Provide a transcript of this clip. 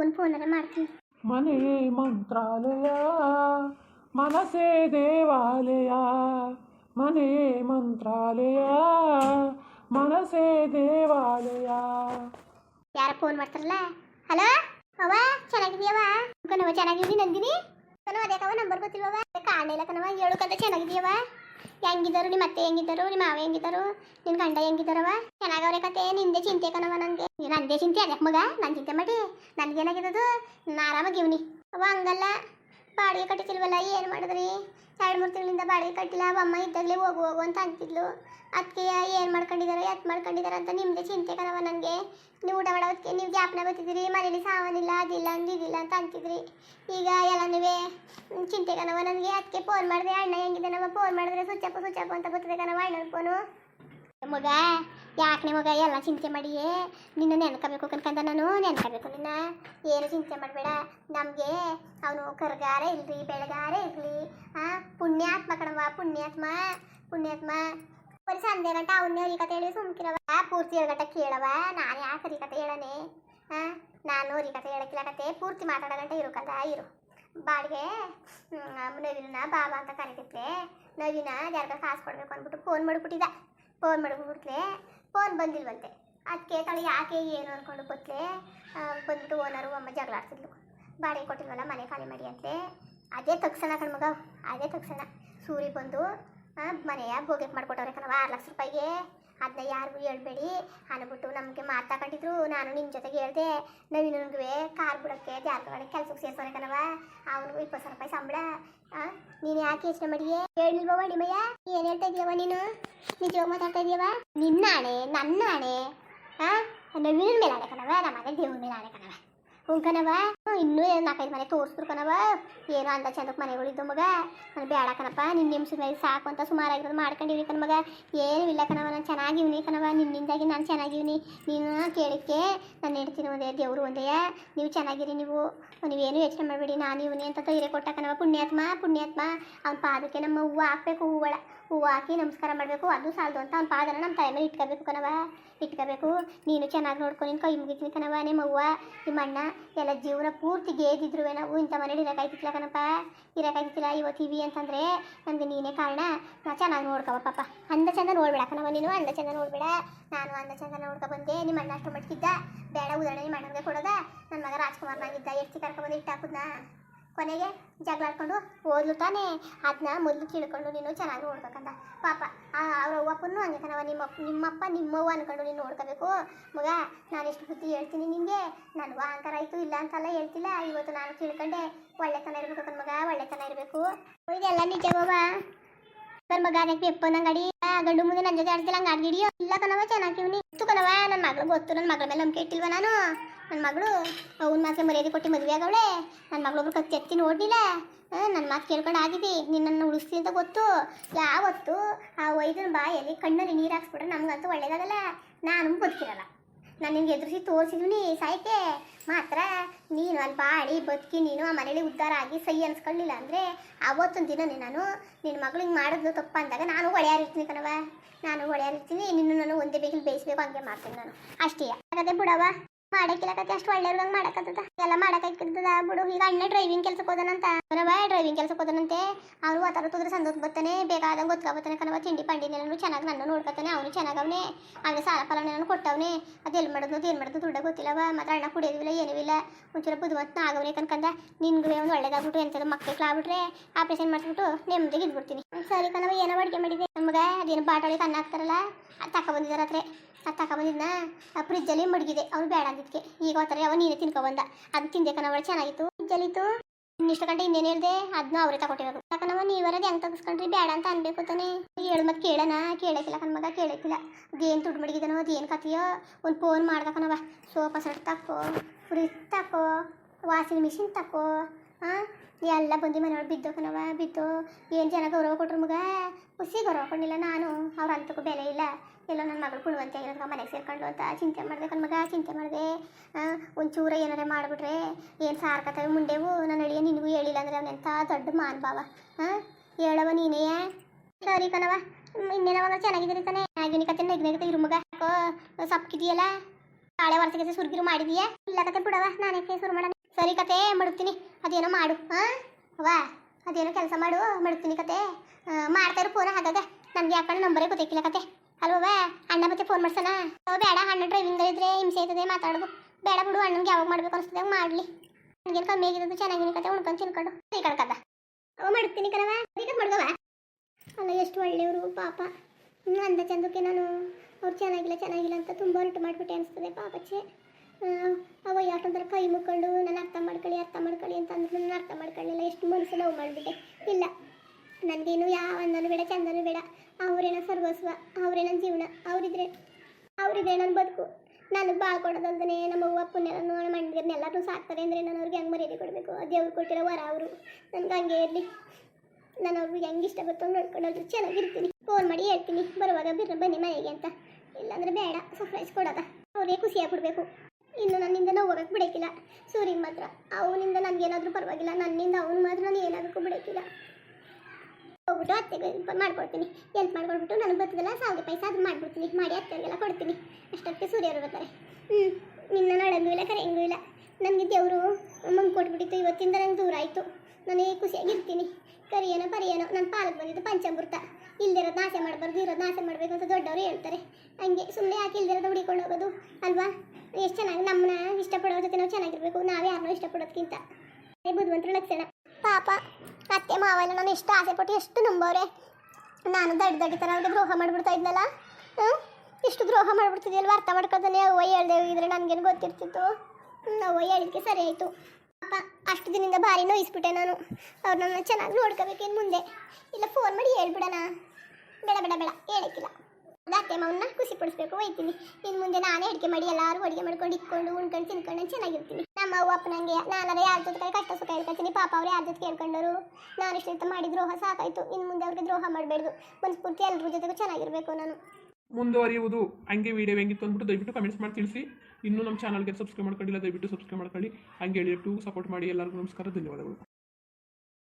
ಅವನ ಫೋನಲ್ಲೇ ಮಾಡ್ತೀನಿ. ಮನೆ ಮಂತ್ರಾಲಯ ಮನಸೇ ದೇವಾಲಯ. ಮನೆ ಮಂತ್ರಾಲಯ ಮನಸೇ ದೇವಾಲಯ. ಯಾರ ಫೋನ್ ಮಾಡ್ತಾರಲ್ಲ? ಹಲೋ ಅವ ಚೆನ್ನಾಗಿದೀಯವ ಕಣವ ಚೆನ್ನಾಗಿದ್ದೀನಿ ನಂದಿನಿ? ಕಣವ ಅದ್ಯಾಕವ ನಂಬರ್ ಗೊತ್ತಿಲ್ವವ ಕಾಣಲಿಲ್ಲ ಕಣವ ಹೇಳು ಕದ ಚೆನ್ನಾಗಿದೀಯವ ಹೆಂಗಿದ್ದಾರೆ ನಿಮ್ಮ ಅತ್ತೆ ಹೆಂಗಿದ್ದರು? ನಿಮ್ಮ ಮಾವ ಹೆಂಗಿದ್ದರು? ನಿನ್ನ ಗಂಡ ಹೆಂಗಿದ್ದಾರವ ಚೆನ್ನಾಗವ್ರೆ ಕತೆ ನಿಂದೆ ಚಿಂತೆ ಕಣವ ನನಗೆ ನಂದೇ ಚಿಂತೆ ಅದಕ್ಕೆ ಮಗ, ನಾನು ಚಿಂತೆ ಮಾಡಿ, ನನಗೇನಾಗಿರೋದು? ನಾನು ಆರಾಮಾಗಿವ್ನಿ ಅವ ಹಂಗಲ್ಲ. ಬಾಡಿಗೆ ಕಟ್ಟಿತಿಲ್ವಲ್ಲ ಏನು ಮಾಡಿದ್ರಿ? ಎರಡು ಮೂರು ತಿಂಗಳಿಂದ ಬಾಡಿಗೆ ಕಟ್ಟಿಲ್ಲ ಅಮ್ಮ ಇದ್ದಾಗಲೇ ಹೋಗು ಹೋಗು ಅಂತ ಅಂತಿದ್ಲು. ಅದಕ್ಕೆ ಏನು ಮಾಡ್ಕೊಂಡಿದ್ದಾರೆ ಎತ್ ಮಾಡ್ಕೊಂಡಿದ್ದಾರೆ ಅಂತ ನಿಮ್ಮದೇ ಚಿಂತೆ ಕಣವ ನನಗೆ. ನೀವು ಊಟ ಮಾಡೋದಕ್ಕೆ ನೀವು ಜ್ಞಾಪನ ಬರ್ತಿದ್ದೀರಿ ಮನೇಲಿ ಸಾವನಿಲ್ಲ ಅದಿಲ್ಲ ಅಂದಿದ್ದಿಲ್ಲ ಅಂತ ಅಂತಿದ್ರಿ. ಈಗ ಎಲ್ಲನೂ ಚಿಂತೆ ಕಣವ ನನಗೆ. ಅದಕ್ಕೆ ಫೋನ್ ಮಾಡಿದೆ, ಅಣ್ಣ ಹೆಂಗಿದ್ದಾನವ ಫೋನ್ ಮಾಡಿದ್ರೆ ಸುಚ್ಚಪ್ಪ ಸುಚ್ಚಪ್ಪ ಅಂತ ಬರ್ತದೆ ಕಣವ ಅಣ್ಣನ ಫೋನು ಮಗ ಯಾಕೆ ನಿಮಗೆ ಎಲ್ಲ ಚಿಂತೆ ಮಾಡಿಯೇ ನಿನ್ನ ನೆನ್ಕೋಬೇಕು ಕನ್ಕಂದ ನಾನು. ನೆನ್ಕೋಬೇಕು ನಿನ್ನ. ಏನು ಚಿಂತೆ ಮಾಡಬೇಡ. ನಮಗೆ ಅವನು ಕರ್ಗಾರ ಇಲ್ರಿ, ಬೆಳಗಾರ ಇರಲಿ. ಹಾಂ ಪುಣ್ಯಾತ್ಮ ಕಣವ ಪುಣ್ಯಾತ್ಮ ಪುಣ್ಯಾತ್ಮ. ಬರೀ ಸಂಜೆ ಗಂಟ ಅವನ್ನೇ ಕತೆ ಹೇಳಿ ಸುಮ್ಕಿರವ ಪೂರ್ತಿ ಏಳು ಗಂಟೆ ಕೇಳವ ನಾನು ಯಾಕೆ ಕತೆ ಹೇಳನೆ? ಹಾಂ ನಾನು ಕತೆ ಹೇಳಕ್ಕಿಲ್ಲ ಕತೆ. ಪೂರ್ತಿ ಮಾತಾಡೋ ಗಂಟೆ ಇರು ಕದ, ಇರು. ಬಾಡಿಗೆ ನವೀನ ಬಾಬಾ ಅಂತ ಕರೀತಿದ್ಲೆ ನವೀನ ಯಾರಿಗ ಕಾಸು ಕೊಡಬೇಕು ಅಂದ್ಬಿಟ್ಟು ಫೋನ್ ಮಾಡಿಬಿಟ್ಟಿದ್ದ. ಫೋನ್ ಮಾಡಿಬಿಟ್ಲೆ ಫೋನ್ ಬಂದಿಲ್ವಂತೆ. ಅದಕ್ಕೆ ತಳಿ ಯಾಕೆ ಏನು ಅಂದ್ಕೊಂಡು ಗೊತ್ತಲೆ ಬಂದ್ಬಿಟ್ಟು ಓನರು ಅಮ್ಮ ಜಗಳ ಆಡ್ತಿದ್ಲು. ಬಾಡಿಗೆ ಕೊಟ್ಟಿಲ್ವಲ್ಲ, ಮನೆ ಖಾಲಿ ಮಾಡಿ ಅಂತೆ ಅದೇ ತಕ್ಷಣ ಕಣ್ಮಗ ಅದೇ ತಕ್ಷಣ ಸೂರಿ ಬಂದು ಮನೆಯ ಬೋಗೆಕ್ ಮಾಡ್ಕೊಟ್ಟವ್ರೆ ಕಣವ ಆರು ಲಕ್ಷ ರೂಪಾಯಿಗೆ. ಅದನ್ನ ಯಾರಿಗೂ ಹೇಳ್ಬೇಡಿ ಅಂದ್ಬಿಟ್ಟು ನಮಗೆ ಮಾತಾಕೊಂಡಿದ್ರು ನಾನು ನಿನ್ನ ಜೊತೆಗೆ ಹೇಳ್ದೆ ನವೀನನ್ಗೆ ಕಾರ್ ಬಿಡೋಕ್ಕೆ ಜಾರ್ಗಡೆ ಕೆಲಸಕ್ಕೆ ಸೇರ್ಸೋರೆ ಕಣವ ಅವನಿಗೂ ಇಪ್ಪತ್ತು ಸಾವಿರ ರೂಪಾಯಿ ಸಂಬಳ. ನೀನು ಯಾಕೆ ಯೋಚನೆ ಮಾಡಿಯೇ? ಹೇಳಿಲ್ವ ನಿಮಯ್ಯ ಏನು ಹೇಳ್ತಾ ಇದೀಯವ ನೀನು? ನಿಜವಾಗ ಮಾತಾಡ್ತಾ ಇದೀಯವ ನಿನ್ನ ಆಣೆ ನನ್ನ ಆಣೆ ಹಾಂ ನವೀನ ಮೇಲೆ ಆಣೆ ಕಣವ ನಮ್ಮ ಮಗ ದೇವ್ರ ಮೇಲೆ ಕಣವ ಕಣವ ಇನ್ನೂ ಏನು ನಾಲ್ಕೈದು ಮನೆ ತೋರಿಸ್ರು ಕಣವ ಏನೋ ಅಂದ ಚಂದಕ್ಕೆ ಮನೆಗಳಿದ್ದು ಮಗ. ನಾನು ಬೇಡ ಕಣಪ್ಪ, ನಿನ್ನ ನಿಮ್ಸ ಮೇಲೆ ಸಾಕು ಅಂತ ಸುಮಾರಾಗಿರೋದು ಮಾಡ್ಕೊಂಡಿವ್ರಿ ಕಣ ಮಗ. ಏನು ಇಲ್ಲ ಕಣವ ನಾನು ಚೆನ್ನಾಗಿವ್ನಿ ಕಣವ ನಿನ್ನಿಂದಾಗಿ ನಾನು ಚೆನ್ನಾಗಿವ್ನಿ. ನೀನು ಕೇಳಿಕ್ಕೆ ನಾನು ಹೇಳ್ತೀನಿ ಒಂದೇ, ದೇವರು ಒಂದೇ. ನೀವು ಚೆನ್ನಾಗಿರಿ ನೀವು. ನೀವೇನು ಯೋಚನೆ ಮಾಡಬೇಡಿ, ನಾನು ಇವನಿ ಅಂತ ಧೈರ್ಯ ಕೊಟ್ಟ ಕಣವ ಪುಣ್ಯಾತ್ಮ ಪುಣ್ಯಾತ್ಮ. ಅವ್ನ ಪಾದಕ್ಕೆ ನಮ್ಮ ಹೂವು ಹಾಕ್ಬೇಕು ಹೂವಳ ಹೂವು ಹಾಕಿ ನಮಸ್ಕಾರ ಮಾಡಬೇಕು. ಅದು ಸಾಲದು ಅಂತ ಅವ್ನ ಪಾದನ ನಮ್ಮ ತಲೆ ಮೇಲೆ ಇಟ್ಕೋಬೇಕು ಕಣವ ಇಟ್ಕೋಬೇಕು. ನೀನು ಚೆನ್ನಾಗಿ ನೋಡ್ಕೊ ನಿನ್ನ ಕೈ ಮುಗಿತೀನಿ ಕಣವ ನಿಮ್ಮ ಅವ್ವ, ನಿಮ್ಮ ಅಣ್ಣ ಎಲ್ಲ ಜೀವನ ಪೂರ್ತಿ ಗೇದಿದ್ರು ನಾವು. ಇಂಥ ಮನೇಲಿ ಇರೋಕಾಯ್ತಿಲ್ಲ ಕಣಪ್ಪ? ಇರೋಕಾಯ್ತಿಲ್ಲ ಇವತ್ತೀವಿ ಇವಿ ಅಂತಂದರೆ? ನನಗೆ ನೀನೇ ಕಾರಣ. ನಾ ಚೆನ್ನಾಗಿ ನೋಡ್ಕವ ಪಾಪ. ಅಂದ ಚಂದ ನೋಡ್ಬೇಡ ಕಣವ ನೀನು. ಅಂದ ಚಂದ ನೋಡ್ಬೇಡ. ನಾನು ಅಂದ ಚಂದ ನೋಡ್ಕೊ ಬಂದೆ. ನಿಮ್ಮ ಅಣ್ಣ ಅಷ್ಟು ಮಟ್ಕಿದ್ದ. ಬೇಡ ಉದಾಹರಣೆ ನಿಮ್ಮ ಅಣ್ಣನಿಗೆ ಕೊಡೋದ. ನನ್ನ ಮಗ ರಾಜ್ಕುಮಾರ್ನಾಗಿದ್ದ. ಎಷ್ಟು ಕರ್ಕೊಂಬಂದು ಇಟ್ಟಾಕುದ್ನ? ಕೊನೆಗೆ ಜಗಳಾಡ್ಕೊಂಡು ಓದ್ಲು ತಾನೇ. ಅದನ್ನ ಮೊದಲು ತಿಳ್ಕೊಂಡು ನೀನು ಚೆನ್ನಾಗಿ ನೋಡ್ಬೇಕಂತ ಪಾಪ ಅವ್ರ ಅವ್ವಪ್ಪನೂ ಹಂಗೆ ಕಣವ ನಿಮ್ಮ ನಿಮ್ಮಪ್ಪ ನಿಮ್ಮವ್ವ ಅನ್ಕೊಂಡು ನೀನು ನೋಡ್ಕೋಬೇಕು. ಮಗ, ನಾನು ಎಷ್ಟು ಬುದ್ಧಿ ಹೇಳ್ತೀನಿ ನಿಮಗೆ ನನಗೂ ಅಹಂಕಾರ ಆಯಿತು, ಇಲ್ಲ ಅಂತಲ್ಲ ಹೇಳ್ತಿಲ್ಲ. ಇವತ್ತು ನಾನು ತಿಳ್ಕೊಂಡೆ. ಒಳ್ಳೆತನ ಇರಬೇಕು ಕಣ್ ಮಗ, ಒಳ್ಳೆತನ ಇರಬೇಕು. ಇದೆಲ್ಲ ನಿಜ ಬಾಬಾ ನನ್ನ ಮಗ, ಅದಕ್ಕೆ ಎಪ್ಪನ ಅಂಗಡಿ ಗಂಡು ಮುಂದೆ ನನ್ನ ಜೊತೆ ಆಡ್ತಿಲ್ಲ, ಹಂಗೆ ಆಡ್ಗಿಡಿಯೋ ಇಲ್ಲ ಕಣವ ಚೆನ್ನಾಗಿವ್ನಿ ಇತ್ತು ಕಣವ ನನ್ನ ಮಗಳು ಗೊತ್ತು ನನ್ನ ಮಗಳ ಮೇಲೆ ನಂಬಿಕೆ ಇಟ್ಟಿಲ್ವ ನಾನು? ನನ್ನ ಮಗಳು, ಅವ್ನ ಮಾತ್ರ ಮರ್ಯಾದೆ ಕೊಟ್ಟು ಮದುವೆ ಆಗವಳೆ. ನನ್ನ ಮಗಳೊಬ್ರು ಕತ್ತಿ ಎತ್ತಿ ನೋಡಲಿಲ್ಲ. ನನ್ನ ಮಾತು ಕೇಳ್ಕೊಂಡು ಆಗಿದ್ದಿ. ನಿನ್ನನ್ನು ಉಳಿಸ್ತೀನಿ ಅಂತ ಗೊತ್ತು. ಯಾವತ್ತು ಆ ವೈದ್ಯನ ಬಾಯಲ್ಲಿ ಕಣ್ಣಲ್ಲಿ ನೀರು ಹಾಕ್ಸ್ಬಿಟ್ರೆ ನಮಗಂತೂ ಒಳ್ಳೇದಾಗಲ್ಲ. ನಾನು ಬದುಕಿರಲ್ಲ. ನಾನು ನಿನ್ಗೆ ಎದುರಿಸಿ ತೋರಿಸಿದ್ವಿ ಸಾಯ್ಕೆ. ಮಾತ್ರ ನೀನು ಅಲ್ಲಿ ಬಾಳಿ ಬದುಕಿ ನೀನು ಆ ಮನೇಲಿ ಉದ್ಧಾರ ಆಗಿ ಸೈ ಅನ್ಸ್ಕೊಳ್ಳಿಲ್ಲ ಅಂದರೆ ಅವತ್ತೊಂದು ದಿನ ನಾನು ನಿನ್ನ ಮಗಳು ಹಿಂಗೆ ಮಾಡೋದು ತಪ್ಪ ಅಂದಾಗ ನಾನು ಒಳೆಯಾರಿರ್ತೀನಿ ಕಣವ ನಾನು ಒಳೆಯಾರಿರ್ತೀನಿ ನಿನ್ನ ನಾನು ಒಂದೇ ಬೇಕಿಲ್ ಬೇಯಿಸ್ಬೇಕು ಹಂಗೆ ಮಾಡ್ತೀನಿ ನಾನು. ಅಷ್ಟೇ. ಹಾಗಾದ್ರೆ ಬಿಡವ ಮಾಡಕ್ಕಿಲ್ಲ ಕತೆ ಅಷ್ಟು ಒಳ್ಳೆಯವ್ರಂಗೆ ಮಾಡಕತ್ತದ. ಎಲ್ಲ ಮಾಡಕ್ಕಾಯ್ತದ ಬಿಡು. ಈಗ ಅಣ್ಣ ಡ್ರೈವಿಂಗ್ ಕೆಲ್ಸಕ್ಕೆ ಹೋದನಂತ. ಕಣವ ಡ್ರೈವಿಂಗ್ ಕೆಲ್ಸಕ್ಕೆ ಹೋದನಂತೆ. ಅವ್ರು ಆ ಥರ ಹೋದ್ರೆ ಸಂದೋತ್ ಬರ್ತಾನೆ ಬೇಕಾದಂಗೆ ಗೊತ್ತಾಗ್ತಾನೆ ಕಣವ ತಿಂಡಿ ಪಂಡಿನೂ ಚೆನ್ನಾಗಿ ನನ್ನ ನೋಡ್ಕೊತಾನೆ. ಅವನು ಚೆನ್ನಾಗವನೆ ಅವನೇ. ಸಾಲ ಫಲ ನಾನು ಕೊಟ್ಟವನೆ. ಅದು ಎಲ್ಲಿ ಮಾಡೋದು ಏನು ಮಾಡೋದು ದುಡ್ಡ ಗೊತ್ತಿಲ್ಲವ ಮತ್ತೆ ಅಣ್ಣ ಕುಡಿಯೋದಿಲ್ಲ, ಏನೂ ಇಲ್ಲ. ಒಂಚೂರ ಬುದ್ಧಿವಂತ ಆಗವನೇ ಕನ್ಕಂದ ನಿನ್ಗೆ ಒಂದು ಒಳ್ಳೇದಾಗ್ಬಿಟ್ಟು ಎಂಥದ್ದು ಮಕ್ಕಳಿಗೆ ಆಗ್ಬಿಟ್ರೆ ಆಪರೇಷನ್ ಮಾಡಿಸ್ಬಿಟ್ಟು ನೆಮ್ಮದಿಗೆ ಇದ್ಬಿಡ್ತೀನಿ. ಸರಿ ಕಣವ ಏನೋ ಅಡುಗೆ ಮಾಡಿದೆ ನಮ್ಗೆ ಅದೇನು ಬಾಟಲಿಗೆ ಅನ್ನ ಹಾಕ್ತಾರಲ್ಲ, ಅದು ತಗೊಬಂದಿದ್ದಾರೆ ಹತ್ರ ಅದು ತಗೊಬಂದಿದ್ನ ಆ ಫ್ರಿಜ್ಜಲ್ಲಿ ಮಡಗಿದೆ. ಅವ್ನು ಬೇಡ ಅಂದಿದ್ದಕ್ಕೆ ಈಗ ಹೋಗ್ತಾರೆ ಅವ ನೀನೇ ತಿನ್ಕೊಬಂದ. ಅದು ತಿಂದೆ ಕಣವ ಚೆನ್ನಾಗಿತ್ತು. ಫ್ರಿಜ್ಜಲ್ಲಿತ್ತು ಇನ್ನಿಷ್ಟು ಗಂಟೆ ಇನ್ನೇನು ಹೇಳಿದೆ? ಅದನ್ನ ಅವರೇ ತಗೊಟ್ಟಿರೋದು ಯಾಕನವ ನೀವರದು ಹೆಂಗೆ ತಗಸ್ಕೊಂಡ್ರಿ? ಬೇಡ ಅಂತ ಅನ್ಬೇಕು ತಾನೆ. ಹೇಳು ಮತ್ತೆ ಕೇಳೋಣ ಕೇಳಕ್ಕಿಲ್ಲ ಕಣ್ ಮಗ ಅದೇನು ದುಡ್ಡು ಮಡಗಿದನೋ, ಅದೇನು ಕತ್ತಿಯೋ ಒಂದು ಫೋನ್ ಮಾಡ್ದಕನವ ಸೋಫಾ ಸೆಟ್ ತಕ್ಕೋ ಫ್ರಿಜ್ ತಕ್ಕೋ ವಾಷಿಂಗ್ ಮಿಷಿನ್ ತಕ್ಕೋ ಹಾಂ ಎಲ್ಲ ಬಂದು ಮನೆಯೊಳಗೆ ಬಿದ್ದೋ ಕಣವ ಬಿದ್ದು. ಏನು ಜನ ಗೌರವ ಕೊಟ್ರು ಮಗ? ಖುಷಿ ಗೌರವ ಕೊಡಲಿಲ್ಲ ನಾನು. ಅವ್ರ ಅಂತಕ್ಕೂ ಬೆಲೆ ಇಲ್ಲ. ಎಲ್ಲ ನನ್ನ ಮಗಳು ಕುಣುವಂತೆ ಆಗಿರೋದು ಮನೆಗೆ ಸೇರ್ಕೊಂಡು ಅಂತ. ಚಿಂತೆ ಮಾಡ್ಬೇಕು ಮಗ, ಚಿಂತೆ ಮಾಡಿದೆ. ಒಂಚೂರ ಏನಾರ ಮಾಡಿಬಿಟ್ರೆ ಏನು ಸಾರ್ಕತ್ತವೆ ಮುಂಡೆವು? ನನ್ನ ಅಳಿಯ ನಿನಗೂ ಹೇಳಿಲ್ಲ ಅಂದರೆ ಅವನೆಂಥ ದೊಡ್ಡ ಮಾನ್ ಭಾವ. ಹಾಂ ಹೇಳವ ನೀನೇ. ಸರಿ ಕಣವ ಇನ್ನೇನವಾಗ ಚೆನ್ನಾಗಿದ್ದೀರಿ ತಾನೆ? ಆಗಿನ ಕತೆ ನೆಗ್ನೆಗತೆ ಇರು ಮಗ. ಯಾಕೋ ಸಪ್ಕಿದೆಯಲ್ಲ ನಾಳೆ ವರ್ಷಕ್ಕೆ ಸುರ್ಗಿರು ಮಾಡಿದೀಯಾ? ಇಲ್ಲ ಕತೆ ಬಿಡವ ನಾನೇ ಶುರು ಮಾಡೋಣ? ಸರಿ ಕತೆ ಮಡುತ್ತೀನಿ ಅದೇನೋ ಮಾಡು ಹಾ ಅದೇನೋ ಕೆಲಸ ಮಾಡು ಮಾಡ್ತೀನಿ ಕತೆ. ಆ, ಮಾಡ್ತಾ ಇರು ಫೋನ್ ಹಾಗಾಗ. ನನಗೆ ಯಾಕಂದ್ರೆ ನಂಬರೇ ಗೊತ್ತಿಕ್ಕಿಲ್ಲ ಕತೆ. ಅಲ್ವಾ ಅಣ್ಣ ಮತ್ತೆ ಫೋನ್ ಮಾಡ್ಸೋಣ ಓ, ಬೇಡ ಅಣ್ಣ ಡ್ರೈವಿಂಗ್ ಇದ್ರೆ ಹಿಂಸೆ ಆಯ್ತದೆ ಮಾತಾಡೋದು. ಬೇಡ ಬಿಡು ಅಣ್ಣನ್ಗೆ ಯಾವಾಗ ಮಾಡ್ಬೇಕು ಅನ್ಸ್ತದೆ ಮಾಡ್ಲಿ. ನನಗೇನು ಕಮ್ಮಿ ಆಗಿರೋದು ಚೆನ್ನಾಗಿನ ಕತೆ ಉಣ್ಕೊಂಡು ತಿನ್ಕೊಂಡು. ಸರಿ ಕಳ್ಕದ ಅವ ಮಾಡ್ತೀನಿ ಕಣವ ಈಗ ಅಲ್ಲ ಎಷ್ಟು ಒಳ್ಳೆಯವರು ಪಾಪ. ಅಂದ ಚಂದಕ್ಕೆ ನಾನು ಅವ್ರು ಚೆನ್ನಾಗಿಲ್ಲ ಚೆನ್ನಾಗಿಲ್ಲ ಅಂತ ತುಂಬ ಹೊರಟು ಮಾಡಿಬಿಟ್ಟೆ ಅನಿಸ್ತದೆ ಪಾಪಚ್ಚೆ. ಅವ ಯಾಕಂದ್ರೆ ಕೈ ಮುಕ್ಕೊಂಡು ನನ್ನ ಅರ್ಥ ಮಾಡ್ಕೊಳ್ಳಿ ಅರ್ಥ ಮಾಡ್ಕೊಳ್ಳಿ ಅರ್ಥ ಮಾಡ್ಕೊಳ್ಳಿಲ್ಲ ಎಷ್ಟು ಮನಸ್ಸು ನೋವು ಮಾಡಿಬಿಟ್ಟೆ ಇಲ್ಲ, ನನಗೇನು ಯಾವ ಅಂದನೂ ಬೇಡ, ಚಂದನೂ ಬೇಡ. ಅವರೇ ನನ್ನ ಸರ್ವಸ್ವ, ಅವರೇ ನನ್ನ ಜೀವನ. ಅವರಿದ್ರೆ ಅವರಿದ್ರೆ ನನ್ನ ಬದುಕು. ನನಗೆ ಬಾಳ್ ಕೊಡೋದಲ್ದೇ ನಮ್ಮ ಅವ್ವ, ಪುಣ್ಯ ನನ್ನ ಮಂದಿರನ್ನ ಎಲ್ಲರೂ ಸಾಕ್ತಾರೆ ಅಂದರೆ ನಾನು ಅವ್ರಿಗೆ ಹೆಂಗೆ ಮರ್ಯಾದೆ ಕೊಡಬೇಕು? ದೇವ್ರು ಕೊಟ್ಟಿರೋ ವರ ಅವರು. ನನಗೆ ಹಂಗೆ ಇರಲಿ. ನಾನು ಅವ್ರಿಗೆ ಹೆಂಗೆ ಇಷ್ಟ ಗೊತ್ತು ನೋಡ್ಕೊಂಡು ಚೆನ್ನಾಗಿರ್ತೀನಿ. ಫೋನ್ ಮಾಡಿ ಹೇಳ್ತೀನಿ. ಬರುವಾಗ ಬಿರ ಬನ್ನಿ ಮನೆಗೆ ಅಂತ. ಇಲ್ಲಾಂದ್ರೆ ಬೇಡ ಸರ್ಪ್ರೈಸ್ ಕೊಡೋದ. ಅವ್ರಿಗೆ ಖುಷಿಯಾಗ್ಬಿಡ್ಬೇಕು ಇನ್ನು ನನ್ನಿಂದ ನೋವಾಗಕ್ಕೆ ಬಿಡೋಕ್ಕಿಲ್ಲ ಸೂರ್ಯಗೆ ಮಾತ್ರ. ಅವನಿಂದ ನನಗೇನಾದರೂ ಪರವಾಗಿಲ್ಲ. ನನ್ನಿಂದ ಅವನು ಮಾತ್ರ ನಾನು ಏನಾದಕ್ಕೂ ಬಿಡೋಕ್ಕಿಲ್ಲ ಹೋಗ್ಬಿಟ್ಟು ಅತ್ತೆಗೆ ಮಾಡ್ಕೊಡ್ತೀನಿ. ಎಲ್ಪ್ ಮಾಡ್ಕೊಡ್ಬಿಟ್ಟು ನನಗೆ ಬರ್ತದಲ್ಲ ಸಾವಿರ ಪೈಸೆ ಅದು ಮಾಡ್ಬಿಡ್ತೀನಿ. ಮಾಡಿ ಅತ್ತೆಗೆಲ್ಲ ಕೊಡ್ತೀನಿ. ಅಷ್ಟಕ್ಕೆ ಸೂರ್ಯರು ಬರ್ತಾರೆ. ಹ್ಞೂ ನಿನ್ನ ನಡಂಗೂ ಇಲ್ಲ ಕರೆಯಂಗೂ ಇಲ್ಲ. ನನಗೆ ದೇವರು ಮಂಗ್ ಕೊಟ್ಬಿಟ್ಟಿತ್ತು. ಇವತ್ತಿಂದ ನಂಗೆ ದೂರ ಆಯಿತು. ನಾನೇ ಖುಷಿಯಾಗಿರ್ತೀನಿ. ಕರಿಯೇನೋ, ಬರೆಯೇನೋ ನನ್ನ ಪಾಲಕ್ ಬಂದಿದ್ದು ಪಂಚಾಮೃತ ಇಲ್ದಿರೋದು ನಾಶ ಮಾಡಬಾರ್ದು, ಇರೋದು ನಾಶ ಮಾಡಬೇಕು ಅಂತ ದೊಡ್ಡವರು ಹೇಳ್ತಾರೆ. ಹಂಗೆ ಸುಮ್ಮನೆ ಯಾಕೆ ಇಲ್ದಿರೋದು ಹುಡಿಕೊಂಡು ಹೋಗೋದು? ಅಲ್ವಾ? ಎಷ್ಟು ಚೆನ್ನಾಗಿ ನಮ್ಮನ್ನ ಇಷ್ಟಪಡೋ ಜೊತೆ ನಾವು ಚೆನ್ನಾಗಿರ್ಬೇಕು. ನಾವು ಯಾರನ್ನೂ ಇಷ್ಟಪಡೋದಕ್ಕಿಂತ ಅದೇ ಬುದ್ಧಿವಂತರ ಲಕ್ಷಣ ಪಾಪ, ಅತ್ತೆ, ಮಾವನ ನಾನು ಎಷ್ಟು ಆಸೆ ಪಟ್ಟು ಎಷ್ಟು ನಂಬೋರೆ ನಾನು ದಡ್ಡ ದಡ್ಡ ಥರ ಅವ್ರಿಗೆ ದ್ರೋಹ ಮಾಡಿಬಿಡ್ತಾ ಇದ್ನಲ್ಲ. ಹ್ಞೂ ಇಷ್ಟು ದ್ರೋಹ ಮಾಡಿಬಿಡ್ತಿದ್ಯಲ್ವ? ಅರ್ಥ ಮಾಡ್ಕೊತಾನೆ. ಅವ್ವ ಹೇಳ್ದೆ ಇದ್ರೆ ನನಗೇನು ಗೊತ್ತಿರ್ತಿತ್ತು. ಅವ್ವ ಹೇಳಿದ್ಕೆ ಸರಿ ಆಯಿತು. ಪಾಪ, ಅಷ್ಟು ದಿನದಿಂದ ಭಾರಿ ನೋಯಿಸ್ಬಿಟ್ಟೆ ನಾನು. ಅವ್ರು ನನ್ನ ಚೆನ್ನಾಗಿ ನೋಡ್ಕೋಬೇಕೇನು ಮುಂದೆ. ಇಲ್ಲ ಫೋನ್ ಮಾಡಿ ಹೇಳ್ಬಿಡೋಣ. ಬೇಡ ಬೇಡ ಬೇಡ. ಹೇಳಕ್ಕಿಲ್ಲ. ಮಾವನ್ನ ಖುಷಿ ಪಡಿಸ್ಬೇಕು ಹೋಯ್ತೀನಿ. ಇನ್ನು ಮುಂದೆ ನಾನೇ ಅಡುಗೆ ಮಾಡಿ ಎಲ್ಲರೂ ಅಡುಗೆ ಮಾಡ್ಕೊಂಡು ಇಟ್ಕೊಂಡು ಉಣ್ಕೊಂಡು, ತಿನ್ಕೊಂಡು ಚೆನ್ನಾಗಿರ್ತೀನಿ. ನಮ್ಮ ಅವ್ವ ಅಪ್ಪನಂಗೆ ನಾನಾರ ಯಾರ ಜೊತೆ ಕಷ್ಟ ಸುಖ ಹೇಳ್ಕೊಳ್ತೀನಿ ಪಾಪ ಅವ್ರು ಯಾರ ಜೊತೆ ಕೇಳ್ಕೊಂಡರು? ನಾನು ಇಷ್ಟ ಮಾಡಿ ದ್ರೋಹ ಸಾಕಾಯಿತು. ಇನ್ನು ಮುಂದೆ ಅವ್ರಿಗೆ ದ್ರೋಹ ಮಾಡಬೇಡ್ದು. ಮನಸ್ಫೂರ್ತಿ ಎಲ್ಲರ ಜೊತೆಗೂ ಚೆನ್ನಾಗಿರ್ಬೇಕು ನಾನು. ಮುಂದುವರಿಯುವುದು ಹಂಗೆ ವಿಡಿಯೋ ಹೆಂಗಿತ್ತು ಅಂದ್ಬಿಟ್ಟು ದಯವಿಟ್ಟು ಕಮೆಂಟ್ಸ್ ಮಾಡಿ ತಿಳಿಸಿ. ಇನ್ನೂ ನಮ್ಮ ಚಾನಲ್ಗೆ ಸಬ್ಸ್ಕ್ರೈಬ್ ಮಾಡ್ಕೊಂಡಿಲ್ಲ, ದಯವಿಟ್ಟು ಸಬ್ಸ್ಕ್ರೈಬ್ ಮಾಡ್ಕೊಳ್ಳಿ. ಹಂಗೆ ಹೇಳಿ ಸಪೋರ್ಟ್ ಮಾಡಿ. ಎಲ್ಲರಿಗೂ ನಮಸ್ಕಾರ, ಧನ್ಯವಾದಗಳು.